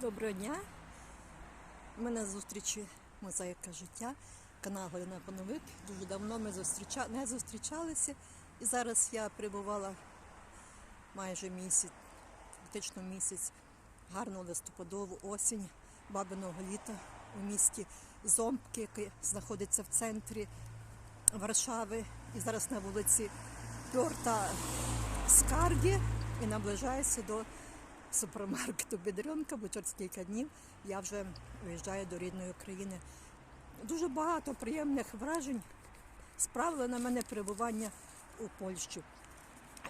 Доброго дня. Мене зустрічі мозаїка життя, канал Галина Пановик. Дуже давно ми зустріча... не зустрічалися. І зараз я прибувала майже місяць, фактично місяць, гарну листопадову осінь бабиного літа у місті Зомбки, яке знаходиться в центрі Варшави. І зараз на вулиці Пьорта Скарді і наближаюся до супермаркету Бедренка, бо через кілька днів я вже виїжджаю до рідної країни. Дуже багато приємних вражень справили на мене перебування у Польщі.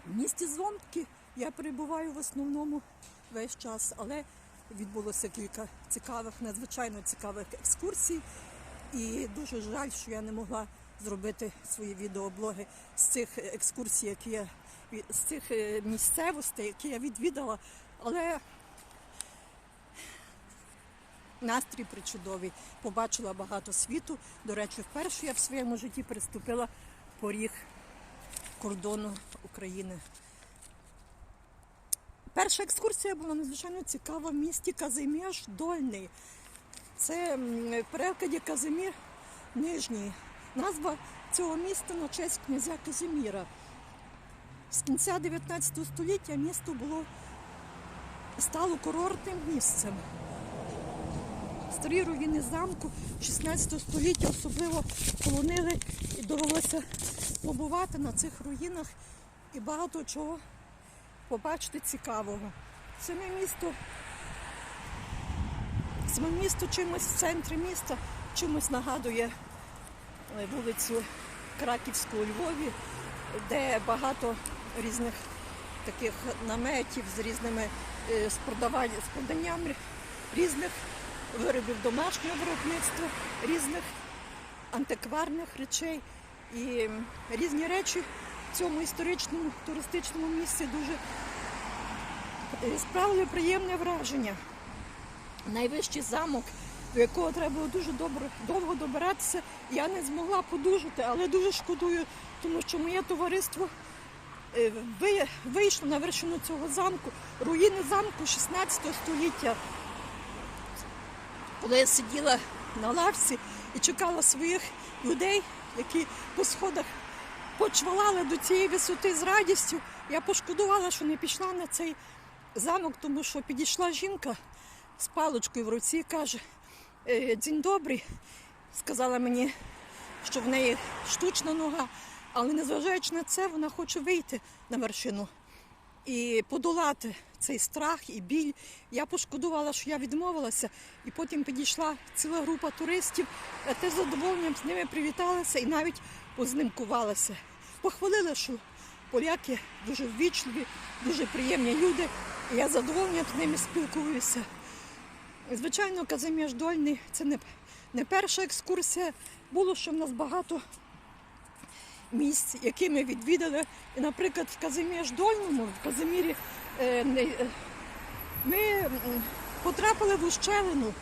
В місті Зомки я перебуваю в основному весь час, але відбулося кілька цікавих, надзвичайно цікавих екскурсій. І дуже жаль, що я не могла зробити свої відеоблоги з цих екскурсій, які я з цих е, місцевостей, які я відвідала. Але настрій причудовий. Побачила багато світу. До речі, вперше я в своєму житті приступила поріг кордону України. Перша екскурсія була надзвичайно цікава в місті Казиміж Дольний. Це в перекладі Казимір Нижній. Назва цього міста на честь князя Казиміра. З кінця 19 століття місто було стало курортним місцем. Старі руїни замку 16 століття особливо полонили і довелося побувати на цих руїнах і багато чого побачити цікавого. Саме місто, саме місто чимось в центрі міста чимось нагадує е, вулицю Краківську у Львові, де багато різних таких наметів з різними з, продавань, з проданням різних виробів домашнього виробництва, різних антикварних речей. І різні речі в цьому історичному туристичному місці дуже е, справили приємне враження. Найвищий замок, до якого треба було дуже добре, довго добиратися, я не змогла подужати, але дуже шкодую, тому що моє товариство е, вийшло на вершину цього замку, руїни замку 16 століття. Коли я сиділа на лавці і чекала своїх людей, які по сходах почвалали до цієї висоти з радістю, я пошкодувала, що не пішла на цей замок, тому що підійшла жінка з паличкою в руці і каже: «Е, Дзінь добрий, сказала мені, що в неї штучна нога, але незважаючи на це, вона хоче вийти на вершину і подолати цей страх і біль. Я пошкодувала, що я відмовилася, і потім підійшла ціла група туристів. Я теж з задоволенням з ними привіталася і навіть познимкувалася. Похвалили, що поляки дуже ввічливі, дуже приємні люди, і я з задоволенням з ними спілкуюся. Звичайно, Казиміж Дольний це не, перша екскурсія. Було ще в нас багато місць, які ми відвідали. Наприклад, в Казиміж Дольному, в Казимірі, е, е, ми потрапили в ущелину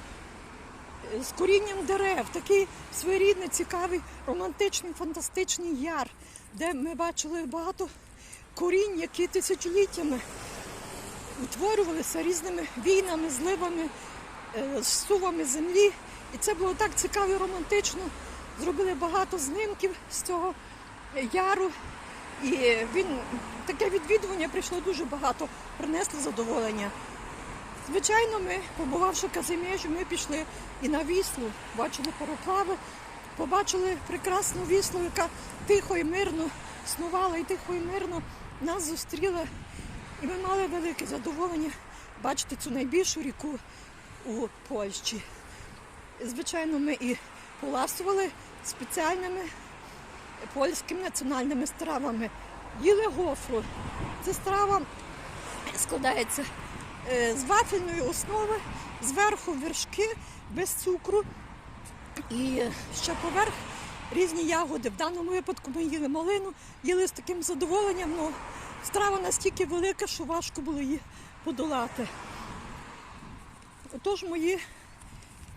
е, з корінням дерев, такий своєрідний, цікавий, романтичний, фантастичний яр, де ми бачили багато корінь, які тисячоліттями утворювалися різними війнами, зливами, зсувами землі. І це було так цікаво і романтично. Зробили багато знимків з цього яру. І він таке відвідування прийшло дуже багато, принесли задоволення. Звичайно, ми, побувавши в Казимежі, ми пішли і на віслу, бачили пароплави, побачили прекрасну віслу, яка тихо і мирно снувала і тихо і мирно нас зустріла. І ми мали велике задоволення бачити цю найбільшу ріку у Польщі. Звичайно, ми і поласували спеціальними польськими національними стравами. Їли гофру. Ця страва складається е, з вафельної основи, зверху вершки без цукру і ще поверх різні ягоди. В даному випадку ми їли малину, їли з таким задоволенням, але страва настільки велика, що важко було її подолати. Отож, мої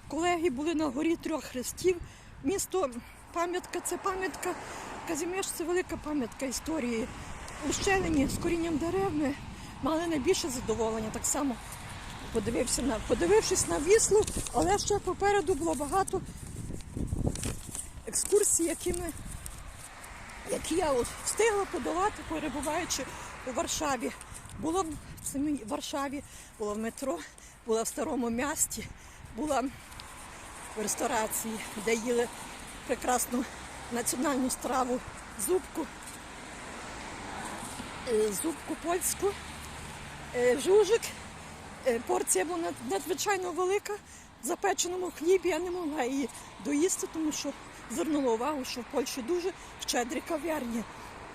колеги були на горі трьох хрестів. Місто пам'ятка це пам'ятка. Казімеш це велика пам'ятка історії. У щелені з корінням дерев ми мали найбільше задоволення. Так само подивився на, подивившись на віслу, але ще попереду було багато екскурсій, які, ми, які я встигла подолати, перебуваючи у Варшаві. Була в самій Варшаві, була в метро, була в старому місті, була в ресторації, де їли прекрасну національну страву зубку, е, зубку польську, е, жужик. Е, Порція була надзвичайно велика. В запеченому хлібі я не могла її доїсти, тому що звернула увагу, що в Польщі дуже щедрі кав'ярні.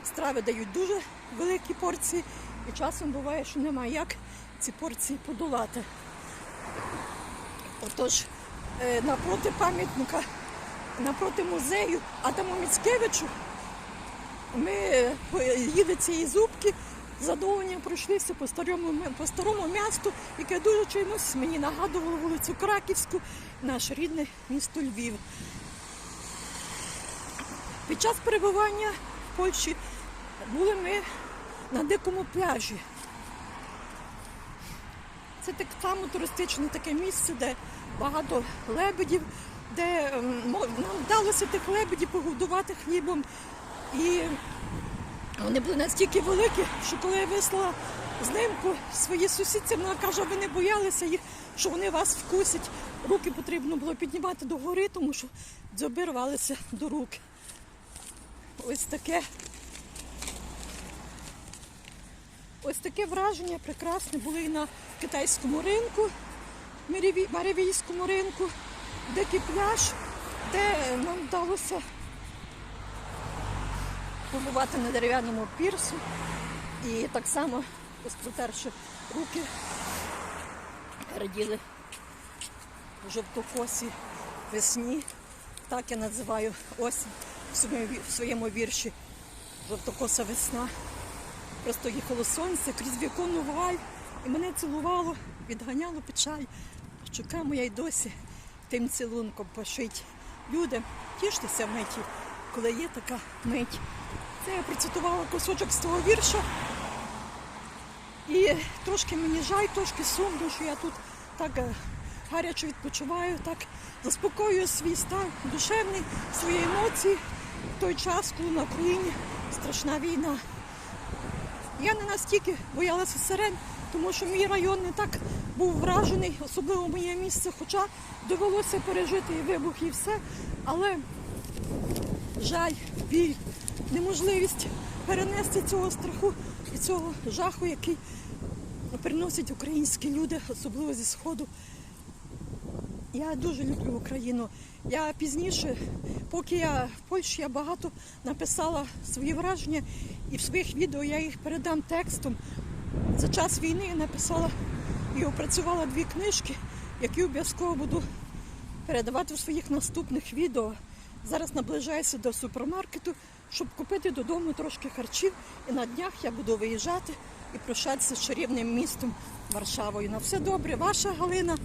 Страви дають дуже великі порції, і часом буває, що немає як ці порції подолати. Отож, напроти пам'ятника, напроти музею Адаму Міцкевичу ми е, їли цієї зубки, з задоволенням пройшлися по старому, по старому місту, яке дуже чимось мені нагадувало вулицю Краківську, наше рідне місто Львів. Під час перебування в Польщі були ми на дикому пляжі. Це так само туристичне таке місце, де багато лебедів, де ем, нам вдалося тих лебедів погодувати хлібом. І вони були настільки великі, що коли я вислала знимку своїй сусідці, вона каже, ви не боялися їх, що вони вас вкусять. Руки потрібно було піднімати догори, тому що дзьоби рвалися до рук. Ось таке. Ось таке враження прекрасне було і на китайському ринку, Марівійському ринку, дикий пляж, де нам вдалося побувати на дерев'яному пірсу. І так само, протерши руки, раділи жовтокосі весні. Так я називаю осінь в своєму, вірші. Жовтокоса весна. Просто їхало сонце крізь віконну вуаль, і мене цілувало, відганяло печаль. Щука моя й досі тим цілунком пошить. Люди, тіштеся миті, коли є така мить. Це я процитувала кусочок з того вірша. І трошки мені жаль, трошки сумно, що я тут так е, гаряче відпочиваю, так заспокоюю свій стан душевний, свої емоції в той час, коли на Україні страшна війна. Я не настільки боялася сирен, тому що мій район не так був вражений, особливо моє місце, хоча довелося пережити і вибух, і все. Але жаль, біль, неможливість перенести цього страху і цього жаху, який переносять українські люди, особливо зі Сходу. Я дуже люблю Україну. Я пізніше, поки я в Польщі, я багато написала свої враження і в своїх відео я їх передам текстом. За час війни я написала і опрацювала дві книжки, які обов'язково буду передавати в своїх наступних відео. Зараз наближаюся до супермаркету, щоб купити додому трошки харчів. І на днях я буду виїжджати і прощатися з чарівним містом Варшавою. На все добре, ваша Галина.